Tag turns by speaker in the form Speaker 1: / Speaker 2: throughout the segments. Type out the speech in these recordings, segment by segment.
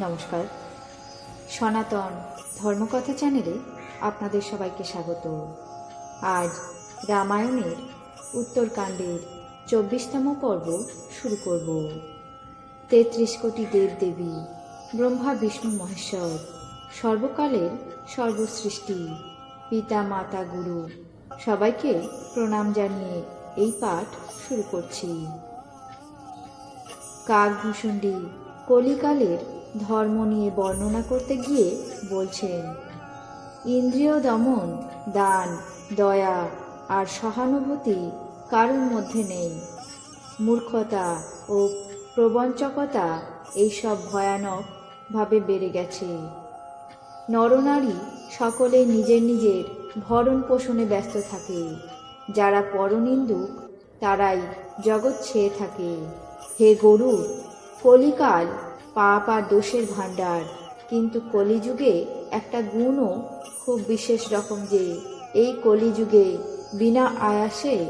Speaker 1: নমস্কার। সনাতন ধর্মকথা চ্যানেলে আপনাদের সবাইকে স্বাগত। আজ রামায়ণের উত্তরকাণ্ডের চব্বিশতম পর্ব শুরু করব। তেত্রিশ কোটি দেব দেবী ব্রহ্মা, বিষ্ণু, মহেশ্বর, সর্বকালের সর্বসৃষ্টি, পিতা, মাতা, গুরু, সবাইকে প্রণাম জানিয়ে এই পাঠ শুরু করছি। কাকভূষণ্ডী কলিকালের ধর্ম নিয়ে বর্ণনা করতে গিয়ে বলছেন, ইন্দ্রিয় দমন, দান, দয়া আর সহানুভূতি কারোর মধ্যে নেই। মূর্খতা ও প্রবঞ্চকতা এইসব ভয়ানকভাবে বেড়ে গেছে। নরনারী সকলে নিজের নিজের ভরণ পোষণে ব্যস্ত থাকে। যারা পরনিন্দুক, তারাই জগৎ ছেয়ে থাকে। হে গরু, কলিকাল পাপ আর দোষের ভাণ্ডার। কিন্তু কলিযুগে একটা গুণও খুব বিশেষ রকম যে, এই কলিযুগে বিনা আয়াসে,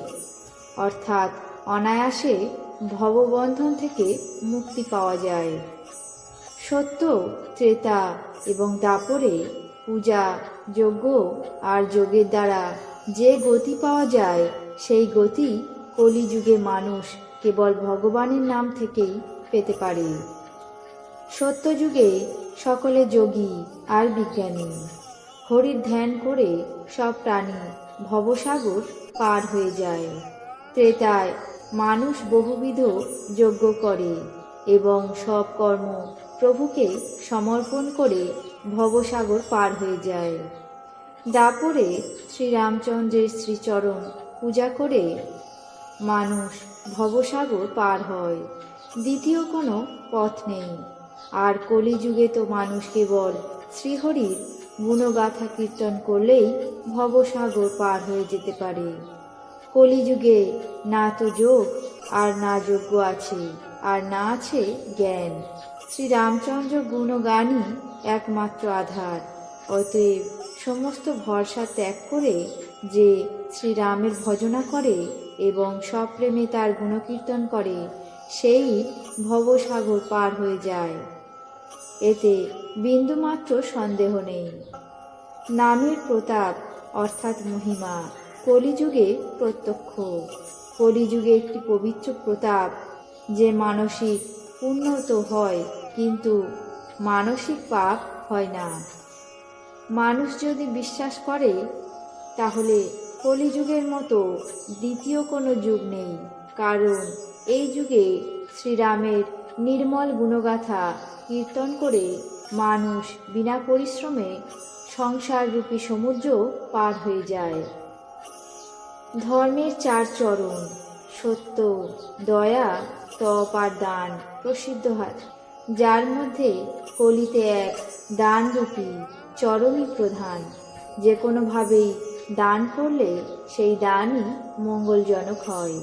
Speaker 1: অর্থাৎ অনায়াসে ভববন্ধন থেকে মুক্তি পাওয়া যায়। সত্য, ত্রেতা এবং দাপরে পূজা, যজ্ঞ আর যোগের দ্বারা যে গতি পাওয়া যায়, সেই গতি কলিযুগে মানুষ কেবল ভগবানের নাম থেকেই পেতে পারে। সত্যযুগে সকলে যোগী আর বিজ্ঞানী। হরির ধ্যান করে সব প্রাণী ভবসাগর পার হয়ে যায়। ত্রেতায় মানুষ বহুবিধ যজ্ঞ করে এবং সব কর্ম প্রভুকে সমর্পণ করে ভবসাগর পার হয়ে যায়। দাপরে শ্রীরামচন্দ্রের শ্রীচরণ পূজা করে মানুষ ভবসাগর পার হয়। দ্বিতীয় কোনো পথ নেই। আর কলিযুগে তো মানুষ কেবল শ্রীহরির গুণগাথা কীর্তন করলেই ভবসাগর পার হয়ে যেতে পারে। কলিযুগে না তো যোগ, আর না যোগ্য আছে, আর না আছে জ্ঞান। শ্রীরামচন্দ্র গুণগানই একমাত্র আধার। অতএব সমস্ত ভরসা ত্যাগ করে যে শ্রীরামের ভজনা করে এবং সপ্রেমে তার গুণকীর্তন করে, সেই ভবসাগর পার হয়ে যায়। এতে বিন্দুমাত্র সন্দেহ নেই। নামের প্রতাপ, অর্থাৎ মহিমা, কলিযুগে প্রত্যক্ষ। কলিযুগে একটি পবিত্র প্রতাপ, যে মানসিক উন্নত হয়, কিন্তু মানসিক পাপ হয় না। মানুষ যদি বিশ্বাস করে, তাহলে কলিযুগের মতো দ্বিতীয় কোনো যুগ নেই, কারণ এই যুগে শ্রীরামের নির্মল গুণগাথা কীর্তন করে মানুষ বিনা পরিশ্রমে সংসাররূপী সমুদ্র পার হয়ে যায়। ধর্মের চার চরণ, সত্য, দয়া, তপ আর দান প্রসিদ্ধ হয়, যার মধ্যে কলিতে এক দানরূপী চরমই প্রধান। যে কোনোভাবেই দান করলে সেই দানই মঙ্গলজনক হয়।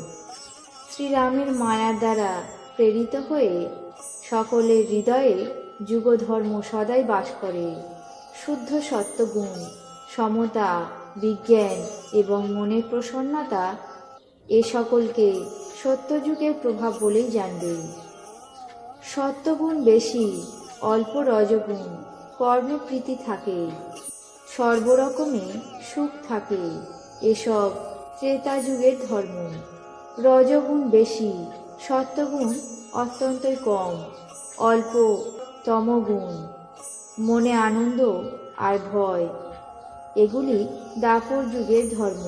Speaker 1: শ্রীরামের মায়ার দ্বারা প্রেরিত হয়ে সকলের হৃদয়ে যুগধর্ম সদাই বাস করে। শুদ্ধ সত্যগুণ, সমতা, বিজ্ঞান এবং মনের প্রসন্নতা এ সকলকে সত্যযুগের প্রভাব বলেই জানবে। সত্যগুণ বেশি অল্প রজগুণ, কর্মপ্রীতি থাকে। সর্বরকমে সুখ থাকে এসব ত্রেতা যুগের ধর্ম। রজগুণ বেশি, সত্যগুণ অত্যন্তই কম, অল্প, তমগুণ, মনে আনন্দ আর ভয়। এগুলি দাপর যুগের ধর্ম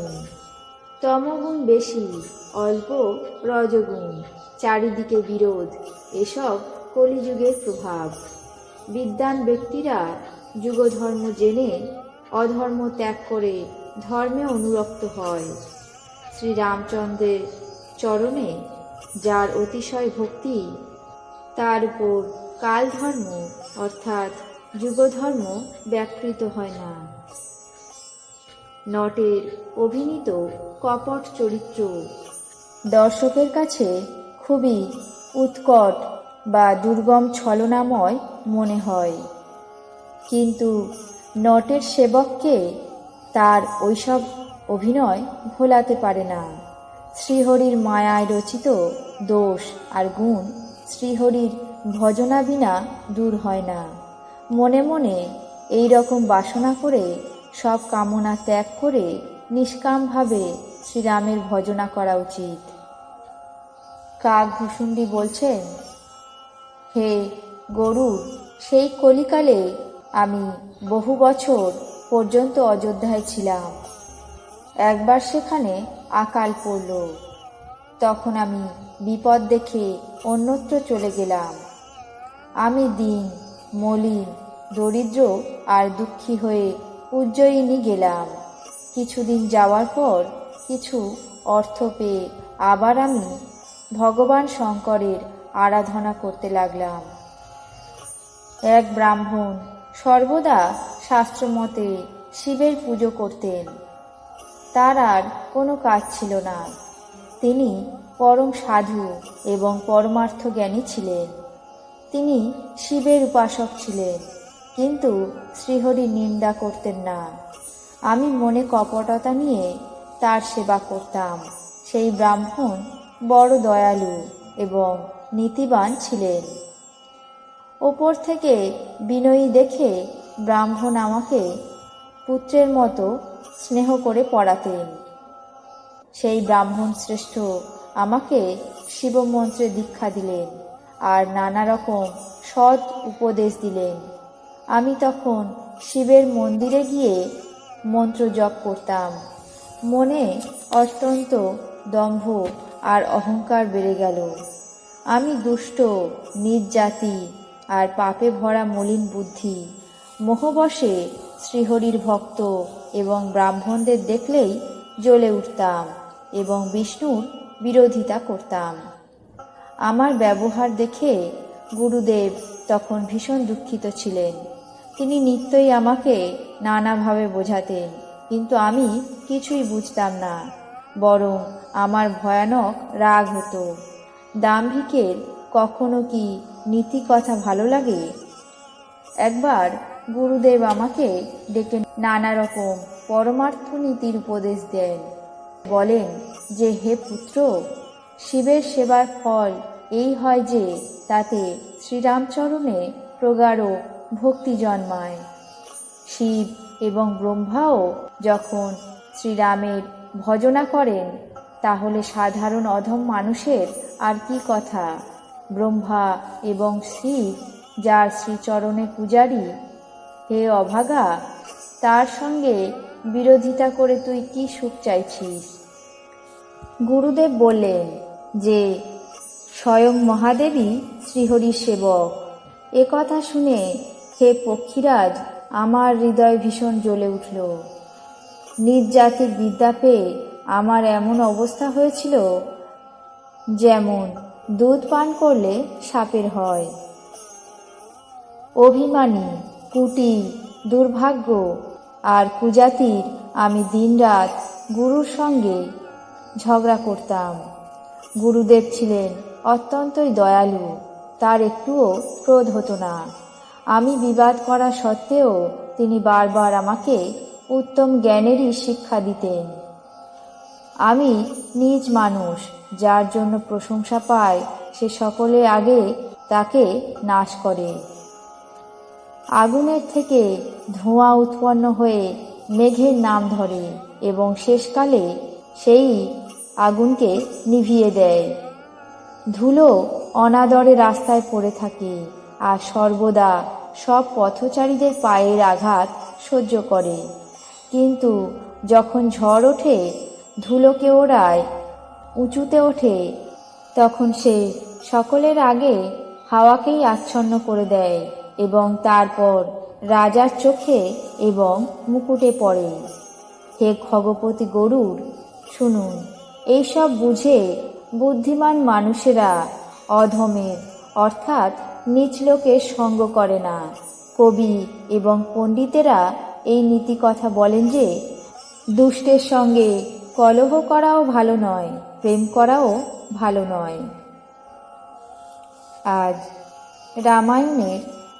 Speaker 1: তমগুণ বেশি, অল্প, রজগুণ, চারিদিকে বিরোধ, এসব কলিযুগের প্রভাব। বিদ্যান ব্যক্তিরা যুগধর্ম জেনে অধর্ম ত্যাগ করে ধর্মে অনুরক্ত হয়। শ্রীরামচন্দ্রের চরণে যার অতিশয় ভক্তি, তার উপর কালধর্ম, অর্থাৎ যুগধর্ম ব্যাকৃত হয় না। নটের অভিনীত কপট চরিত্র দর্শকের কাছে খুবই উৎকট বা দুর্গম ছলনাময় মনে হয়। কিন্তু নটের সেবককে তার ওইসব অভিনয় ভোলাতে পারে না। শ্রীহরির মায়ায় রচিত দোষ আর গুণ শ্রীহরির ভজনা বিনা দূর হয় না। মনে মনে এই রকম বাসনা করে, সব কামনা ত্যাগ করে নিষ্কামভাবে শ্রীরামের ভজনা করা উচিত। কাক বলছেন, হে গরুর সেই কলিকালে আমি বহু বছর পর্যন্ত অযোধ্যায় ছিলাম। একবার সেখানে আকাল পড়ল। তখন আমি বিপদ দেখে অন্যত্র চলে গেলাম। আমি দিন, মলিন, দরিদ্র আর দুঃখী হয়ে উজ্জয়িনী গেলাম। কিছুদিন যাওয়ার পর কিছু অর্থ পেয়ে আবার আমি ভগবান শঙ্করের আরাধনা করতে লাগলাম। এক ব্রাহ্মণ সর্বদা শাস্ত্রমতে শিবের পুজো করতেন। তার আর কোনো কাজ ছিল না। তিনি পরম সাধু এবং পরমার্থ জ্ঞানী ছিলেন। তিনি শিবের উপাসক ছিলেন, কিন্তু শ্রীহরি নিন্দা করতেন না। আমি মনে কপটতা নিয়ে তার সেবা করতাম। সেই ব্রাহ্মণ বড় দয়ালু এবং নীতিবান ছিলেন। ওপর থেকে বিনয়ী দেখে ব্রাহ্মণ আমাকে পুত্রের মতো স্নেহ করে পড়াতেন সেই ব্রাহ্মণ শ্রেষ্ঠ আমাকে শিবমন্ত্রে দীক্ষা দিলেন আর নানা রকম সৎ উপদেশ দিলেন। আমি তখন শিবের মন্দিরে গিয়ে মন্ত্র জপ করতাম। মনে অত্যন্ত দম্ভ আর অহংকার বেড়ে গেল। আমি দুষ্ট নিজ জাতি আর পাপে ভরা মলিন বুদ্ধি, মোহবশে শ্রীহরির ভক্ত এবং ব্রাহ্মণদের দেখলেই জ্বলে উঠতাম এবং বিষ্ণুর বিরোধিতা করতাম। আমার ব্যবহার দেখে গুরুদেব তখন ভীষণ দুঃখিত ছিলেন। তিনি নিত্যই আমাকে নানাভাবে বোঝাতেন, কিন্তু আমি কিছুই বুঝতাম না, বরং আমার ভয়ানক রাগ হতো। দাম্ভিকের কখনো কি নীতি কথা ভালো লাগে? একবার গুরুদেব আমাকে ডেকে নানা রকম পরমার্থ নীতির উপদেশ দেন। বলেন যে, হে পুত্র, শিবের সেবার ফল এই হয় যে, তাতে শ্রীরামচরণে প্রগাঢ় ভক্তি জন্মায়। শিব এবং ব্রহ্মাও যখন শ্রীরামের ভজনা করেন, তাহলে সাধারণ অধম মানুষের আর কি কথা? ব্রহ্মা এবং শিব, যার শ্রীচরণে পূজারী হে অভাগা, তার সঙ্গে বিরোধিতা করে তুই কি সুখ চাইছিস? গুরুদেব বললেন যে, স্বয়ং মহাদেবী শ্রীহরি সেবক। এ কথা শুনে হে পক্ষীরাজ, আমার হৃদয় ভীষণ জ্বলে উঠল। নিজ বিদ্যা পেয়ে আমার এমন অবস্থা হয়েছিল যেমন দুধ পান করলে সাপের হয়। অভিমানী কুটি, দুর্ভাগ্য আর কুজাতির আমি দিনরাত গুরুর সঙ্গে ঝগড়া করতাম। গুরুদেব ছিলেন অত্যন্তই দয়ালু, তার একটুও ক্রোধ হতো না। আমি বিবাদ করা সত্ত্বেও তিনি বারবার আমাকে উত্তম জ্ঞানেরই শিক্ষা দিতেন। আমি নিজ মানুষ, যার জন্য প্রশংসা পায় সে সকলে আগে তাকে নাশ করে। আগুনের থেকে ধোঁয়া উৎপন্ন হয়ে মেঘের নাম ধরে এবং শেষকালে সেই আগুনকে নিভিয়ে দেয়। ধুলো অনাদরে রাস্তায় পড়ে থাকে আর সর্বদা সব পথচারীদের পায়ের আঘাত সহ্য করে। কিন্তু যখন ঝড় ওঠে, ধুলোকে ওড়ায়, উঁচুতে ওঠে, তখন সে সকলের আগে হাওয়াকেই আচ্ছন্ন করে দেয়। এবং তারপর রাজার চোখে এবং মুকুটে পড়ে। হে খগপতি গরুর, শুনুন, এইসব বুঝে বুদ্ধিমান মানুষেরা অধমের, অর্থাৎ নিচ লোকের সঙ্গ করে না। কবি এবং পণ্ডিতেরা এই নীতি কথা বলেন যে, দুষ্টের সঙ্গে কলহ করাও ভালো নয়, প্রেম করাও ভালো নয়। আজ রামায়ণের